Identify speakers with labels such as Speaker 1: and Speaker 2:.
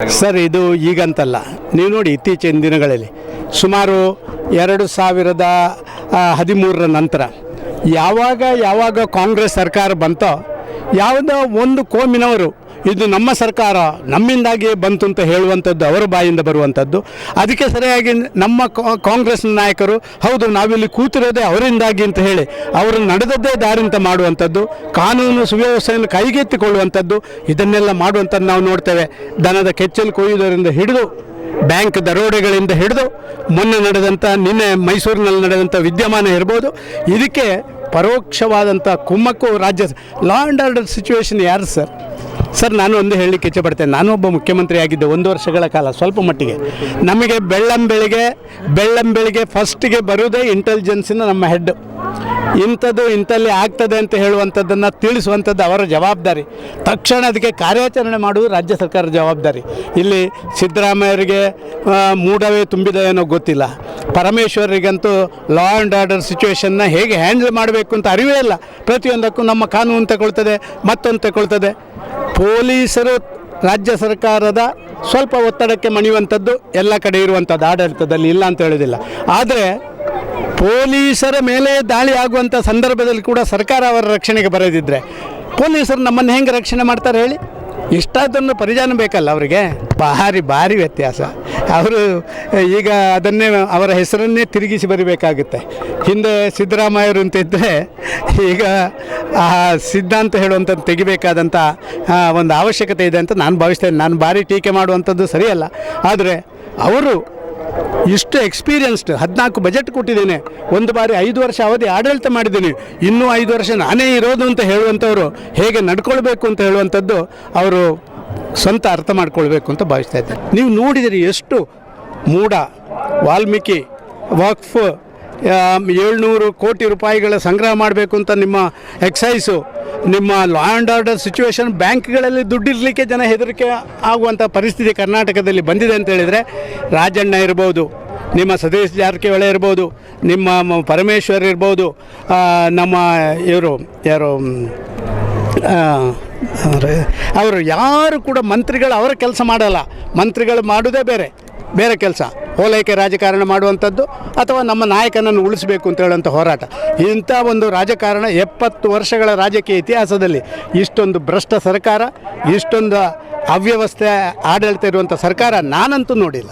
Speaker 1: Sir, ಇದು ಈಗಂತಲ್ಲ. ನೀವು ನೋಡಿ ಇತ್ತೀಚಿನ ದಿನಗಳಲ್ಲಿ ಸುಮಾರು ಎರಡು ಸಾವಿರದ ಹದಿಮೂರರ ನಂತರ ಯಾವಾಗ ಯಾವಾಗ ಕಾಂಗ್ರೆಸ್ ಸರ್ಕಾರ ಬಂತೋ, ಯಾವುದೋ ಒಂದು ಕೋಮಿನವರು ಇದು ನಮ್ಮ ಸರ್ಕಾರ ನಮ್ಮಿಂದಾಗಿ ಬಂತು ಅಂತ ಹೇಳುವಂಥದ್ದು ಅವರ ಬಾಯಿಂದ ಬರುವಂಥದ್ದು. ಅದಕ್ಕೆ ಸರಿಯಾಗಿ ನಮ್ಮ ಕಾಂಗ್ರೆಸ್ ನಾಯಕರು, ಹೌದು, ನಾವಿಲ್ಲಿ ಕೂತಿರೋದೇ ಅವರಿಂದಾಗಿ ಅಂತ ಹೇಳಿ ಅವರು ನಡೆದದ್ದೇ ದಾರಿ ಅಂತ ಮಾಡುವಂಥದ್ದು, ಕಾನೂನು ಸುವ್ಯವಸ್ಥೆಯನ್ನು ಕೈಗೆತ್ತಿಕೊಳ್ಳುವಂಥದ್ದು, ಇದನ್ನೆಲ್ಲ ಮಾಡುವಂಥದ್ದು ನಾವು ನೋಡ್ತೇವೆ. ದನದ ಕೆಚ್ಚಲು ಕೊಯ್ಯುವುದರಿಂದ ಹಿಡಿದು, ಬ್ಯಾಂಕ್ ದರೋಡೆಗಳಿಂದ ಹಿಡಿದು, ಮೊನ್ನೆ ನಡೆದಂಥ, ನಿನ್ನೆ ಮೈಸೂರಿನಲ್ಲಿ ನಡೆದಂಥ ವಿದ್ಯಮಾನ ಇರ್ಬೋದು. ಇದಕ್ಕೆ ಪರೋಕ್ಷವಾದಂಥ ಕುಮ್ಮಕ್ಕು ರಾಜ್ಯ ಲಾ ಆ್ಯಂಡ್ ಆರ್ಡರ್ ಸಿಚುವೇಶನ್ ಯಾರು ಸರ್ ಸರ್, ನಾನು ಒಂದು ಹೇಳಲಿಕ್ಕೆ ಇಚ್ಛೆಪಡ್ತೇನೆ ನಾನು ಒಬ್ಬ ಮುಖ್ಯಮಂತ್ರಿ ಆಗಿದ್ದೆ ಒಂದು ವರ್ಷಗಳ ಕಾಲ, ಸ್ವಲ್ಪ ಮಟ್ಟಿಗೆ. ನಮಗೆ ಬೆಳ್ಳಂ ಬೆಳಿಗ್ಗೆ ಬೆಳ್ಳಂ ಬೆಳಿಗ್ಗೆ ಫಸ್ಟಿಗೆ ಬರುವುದೇ ಇಂಟೆಲಿಜೆನ್ಸಿನ ನಮ್ಮ ಹೆಡ್ ಇಂಥದ್ದು ಇಂಥಲ್ಲಿ ಆಗ್ತದೆ ಅಂತ ಹೇಳುವಂಥದ್ದನ್ನು ತಿಳಿಸುವಂಥದ್ದು ಅವರ ಜವಾಬ್ದಾರಿ. ತಕ್ಷಣ ಅದಕ್ಕೆ ಕಾರ್ಯಾಚರಣೆ ಮಾಡುವುದು ರಾಜ್ಯ ಸರ್ಕಾರದ ಜವಾಬ್ದಾರಿ. ಇಲ್ಲಿ ಸಿದ್ದರಾಮಯ್ಯರಿಗೆ ಮೂಡವೇ ತುಂಬಿದೆ ಏನೋ ಗೊತ್ತಿಲ್ಲ. ಪರಮೇಶ್ವರಿಗಂತೂ ಲಾ ಆ್ಯಂಡ್ ಆರ್ಡರ್ ಸಿಚುವೇಷನ್ನ ಹೇಗೆ ಹ್ಯಾಂಡಲ್ ಮಾಡಬೇಕು ಅಂತ ಅರಿವೇ ಇಲ್ಲ. ಪ್ರತಿಯೊಂದಕ್ಕೂ ನಮ್ಮ ಕಾನೂನು ತಗೊಳ್ತದೆ, ಮತ್ತೊಂದು ತಗೊಳ್ತದೆ. ಪೊಲೀಸರು ರಾಜ್ಯ ಸರ್ಕಾರದ ಸ್ವಲ್ಪ ಒತ್ತಡಕ್ಕೆ ಮಣಿಯುವಂಥದ್ದು ಎಲ್ಲ ಕಡೆ ಇರುವಂಥದ್ದು, ಆಡಳಿತದಲ್ಲಿ ಇಲ್ಲ ಅಂತ ಹೇಳೋದಿಲ್ಲ. ಆದರೆ ಪೊಲೀಸರ ಮೇಲೆ ದಾಳಿ ಆಗುವಂಥ ಸಂದರ್ಭದಲ್ಲಿ ಕೂಡ ಸರ್ಕಾರ ಅವರ ರಕ್ಷಣೆಗೆ ಬರೆದಿದ್ದರೆ ಪೊಲೀಸರು ನಮ್ಮನ್ನು ಹೆಂಗೆ ರಕ್ಷಣೆ ಮಾಡ್ತಾರೆ ಹೇಳಿ? ಇಷ್ಟಾದನ್ನು ಪರಿಜಾನ ಬೇಕಲ್ಲ ಅವರಿಗೆ? ಭಾರಿ ಭಾರಿ ವ್ಯತ್ಯಾಸ. ಅವರು ಈಗ ಅದನ್ನೇ ಅವರ ಹೆಸರನ್ನೇ ತಿರುಗಿಸಿ ಬರಿಬೇಕಾಗುತ್ತೆ. ಹಿಂದೆ ಸಿದ್ದರಾಮಯ್ಯರು ಅಂತಿದ್ದರೆ ಈಗ ಆ ಸಿದ್ಧಾಂತ ಹೇಳುವಂಥದ್ದು ತೆಗಿಬೇಕಾದಂಥ ಒಂದು ಅವಶ್ಯಕತೆ ಇದೆ ಅಂತ ನಾನು ಭಾವಿಸ್ತೇನೆ. ನಾನು ಭಾರಿ ಟೀಕೆ ಮಾಡುವಂಥದ್ದು ಸರಿಯಲ್ಲ. ಆದರೆ ಅವರು ಇಷ್ಟು ಎಕ್ಸ್ಪೀರಿಯನ್ಸ್ಡ್ ಹದಿನಾಲ್ಕು ಬಜೆಟ್ ಕೊಟ್ಟಿದ್ದೇನೆ. ಒಂದು ಬಾರಿ ಐದು ವರ್ಷ ಅವಧಿ ಆಡಳಿತ ಮಾಡಿದ್ದೀನಿ. ಇನ್ನೂ ಐದು ವರ್ಷ ನಾನೇ ಇರೋದು ಅಂತ ಹೇಳುವಂಥವ್ರು ಹೇಗೆ ನಡ್ಕೊಳ್ಬೇಕು ಅಂತ ಹೇಳುವಂಥದ್ದು ಅವರು ಸ್ವಂತ ಅರ್ಥ ಮಾಡ್ಕೊಳ್ಬೇಕು ಅಂತ ಭಾವಿಸ್ತಾ ನೀವು ನೋಡಿದಿರಿ ಎಷ್ಟು ಮೂಡ ವಾಲ್ಮೀಕಿ ವಕ್ಫ್ ಏಳ್ನೂರು ಕೋಟಿ ರೂಪಾಯಿಗಳ ಸಂಗ್ರಹ ಮಾಡಬೇಕು ಅಂತ ನಿಮ್ಮ ಎಕ್ಸೈಸು, ನಿಮ್ಮ ಲಾ ಆ್ಯಂಡ್ ಆರ್ಡರ್ ಸಿಚುವೇಶನ್ ಬ್ಯಾಂಕ್ಗಳಲ್ಲಿ ದುಡ್ಡಿರಲಿಕ್ಕೆ ಜನ ಹೆದರಿಕೆ ಆಗುವಂಥ ಪರಿಸ್ಥಿತಿ ಕರ್ನಾಟಕದಲ್ಲಿ ಬಂದಿದೆ ಅಂತ ಹೇಳಿದರೆ, ರಾಜಣ್ಣ ಇರ್ಬೋದು, ನಿಮ್ಮ ಸತೀಶ್ ಜಾರಕಿಹೊಳೆ ಇರ್ಬೋದು, ನಿಮ್ಮ ಪರಮೇಶ್ವರ್ ಇರ್ಬೋದು ನಮ್ಮ ಇವರು, ಯಾರು ಅವರು ಯಾರು ಕೂಡ ಮಂತ್ರಿಗಳು ಅವರ ಕೆಲಸ ಮಾಡಲ್ಲ, ಮಂತ್ರಿಗಳು ಮಾಡೋದೇ ಬೇರೆ ಬೇರೆ ಕೆಲಸ. ಓಲೈಕೆ ರಾಜಕಾರಣ ಮಾಡುವಂಥದ್ದು ಅಥವಾ ನಮ್ಮ ನಾಯಕನನ್ನು ಉಳಿಸಬೇಕು ಅಂತ ಹೇಳುವಂಥ ಹೋರಾಟ. ಇಂಥ ಒಂದು ರಾಜಕಾರಣ ಎಪ್ಪತ್ತು ವರ್ಷಗಳ ರಾಜಕೀಯ ಇತಿಹಾಸದಲ್ಲಿ ಇಷ್ಟೊಂದು ಭ್ರಷ್ಟ ಸರ್ಕಾರ, ಇಷ್ಟೊಂದು ಅವ್ಯವಸ್ಥೆ ಆಡಳಿತ ಇರುವಂಥ ಸರ್ಕಾರ ನಾನಂತೂ ನೋಡಿಲ್ಲ.